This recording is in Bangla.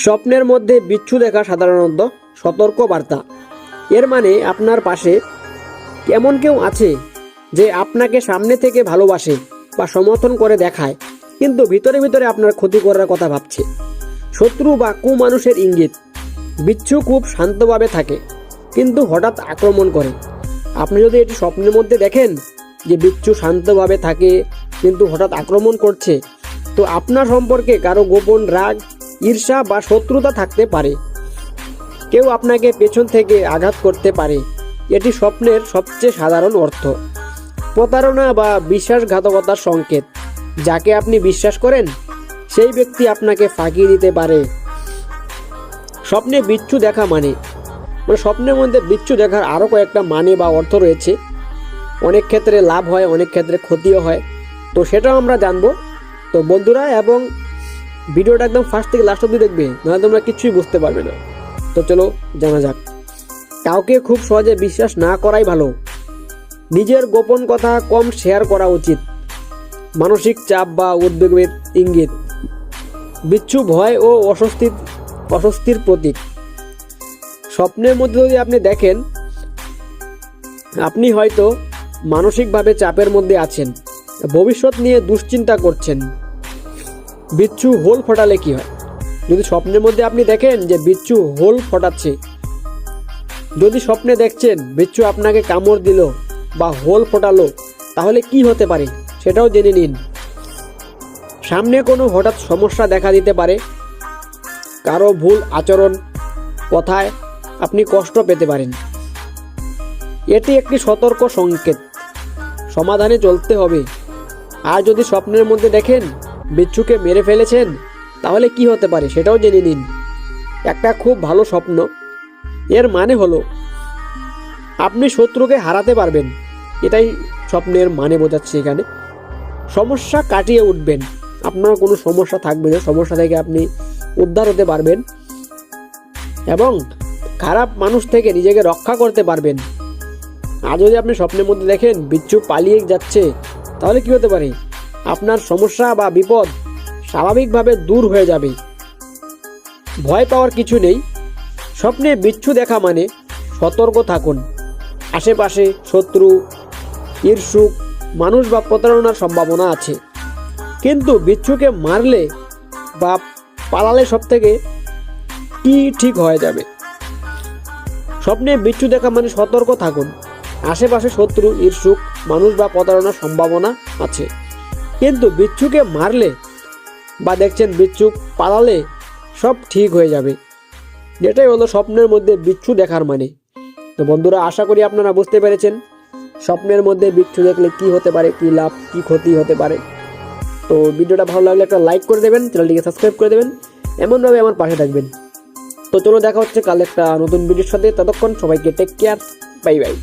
স্বপ্নের মধ্যে বিচ্ছু দেখা সাধারণত সতর্ক বার্তা এর মানে আপনার পাশে এমন কেউ আছে যে আপনাকে সামনে থেকে ভালোবাসে বা সমর্থন করে দেখায়, কিন্তু ভিতরে ভিতরে আপনার ক্ষতি করার কথা ভাবছে। শত্রু বা কুমানুষের ইঙ্গিত, বিচ্ছু খুব শান্তভাবে থাকে, কিন্তু হঠাৎ আক্রমণ করে। আপনি যদি এটি স্বপ্নের মধ্যে দেখেন যে বিচ্ছু শান্তভাবে থাকে, কিন্তু হঠাৎ আক্রমণ করছে, তো আপনার সম্পর্কে কারও গোপন রাগ ঈর্ষা বা শত্রুতা থাকতে পারে। কেউ আপনাকে পেছন থেকে আঘাত করতে পারে। এটি স্বপ্নের সবচেয়ে সাধারণ অর্থ। প্রতারণা বা বিশ্বাসঘাতকতার সংকেত। যাকে আপনি বিশ্বাস করেন, সেই ব্যক্তি আপনাকে ফাঁকি দিতে পারে। স্বপ্নে বিচ্ছু দেখা মানে। মানে স্বপ্নের মধ্যে বিচ্ছু দেখার আরও কয়েকটা মানে বা অর্থ রয়েছে। অনেক ক্ষেত্রে লাভ হয়, অনেক ক্ষেত্রে ক্ষতিও হয়। তো সেটাও আমরা জানব। তো বন্ধুরা, এবং ভিডিওটা একদম ফার্স্ট থেকে লাস্ট অব্দি দেখবে, নাহলে তোমরা কিছুই বুঝতে পারবে না। তো চলো, জানা যাক। কাউকে খুব সহজে বিশ্বাস না করাই ভালো। নিজের গোপন কথা কম শেয়ার করা উচিত। মানসিক চাপ বা উদ্বেগের ইঙ্গিত। বিচ্ছু ভয় ও অস্বস্তির অস্বস্তির প্রতীক। স্বপ্নের মধ্যে যদি আপনি দেখেন, আপনি হয়তো মানসিকভাবে চাপের মধ্যে আছেন। ভবিষ্যৎ নিয়ে দুশ্চিন্তা করছেন। বিচ্ছু হোল ফোটালে কি হয়? যদি স্বপ্নের মধ্যে আপনি দেখেন যে বিচ্ছু হোল ফোটাচ্ছে, যদি স্বপ্নে দেখছেন বিচ্ছু আপনাকে কামড় দিল বা হোল ফোটালো, তাহলে কি হতে পারে? সেটাও জেনে নিন। সামনে কোনো হঠাৎ সমস্যা দেখা দিতে পারে, কারও ভুল আচরণ, কথায় আপনি কষ্ট পেতে পারেন। এটি একটি সতর্ক সংকেত। সমাধানে চলতে হবে। আর যদি স্বপ্নের মধ্যে দেখেন বিচ্ছুকে মেরে ফেলেছেন? তাহলে কি হতে পারে সেটাও জেনে নিন। একটা খুব ভালো স্বপ্ন। এর মানে হলো, আপনি শত্রুকে হারাতে পারবেন। এটাই স্বপ্নের মানে বোঝাচ্ছে এখানে। সমস্যা কাটিয়ে উঠবেন। আপনার কোনো সমস্যা থাকবে না। সমস্যা থেকে আপনি উদ্ধার হতে পারবেন। এবং খারাপ মানুষ থেকে নিজেকে রক্ষা করতে পারবেন। আর যদি আপনি স্বপ্নের মধ্যে দেখেন, বিচ্ছু পালিয়ে যাচ্ছে, তাহলে কি হতে পারে? আপনার সমস্যা বা বিপদ স্বাভাবিকভাবে দূর হয়ে যাবে। ভয় পাওয়ার কিছু নেই। স্বপ্নে বিচ্ছু দেখা মানে সতর্ক থাকুন। আশেপাশে শত্রু ঈর্ষুক মানুষ বা প্রতারণার সম্ভাবনা আছে। কিন্তু বিচ্ছুকে মারলে বা পালালে সব থেকে কি ঠিক হয়ে যাবে? স্বপ্নে বিচ্ছু দেখা মানে সতর্ক থাকুন। আশেপাশে শত্রু ঈর্ষুক মানুষ বা প্রতারণার সম্ভাবনা আছে। কিন্তু বিচ্ছুকে মারলে বা দেখছেন বিচ্ছু পালালে সব ঠিক হয়ে যাবে। যেটাই হলো স্বপ্নের মধ্যে বিচ্ছু দেখার মানে। তো বন্ধুরা, আশা করি আপনারা বুঝতে পেরেছেন স্বপ্নের মধ্যে বিচ্ছু দেখলে কি হতে পারে, কি লাভ, কি ক্ষতি হতে পারে। তো ভিডিওটা ভালো লাগলে একটা লাইক করে দেবেন, চ্যানেলটিকে সাবস্ক্রাইব করে দেবেন, এমনভাবে আমার পাশে থাকবেন। তো চলো দেখা হচ্ছে কাল একটা নতুন ভিডিওর সাথে, ততক্ষণ সবাইকে টেক কেয়ার বাই বাই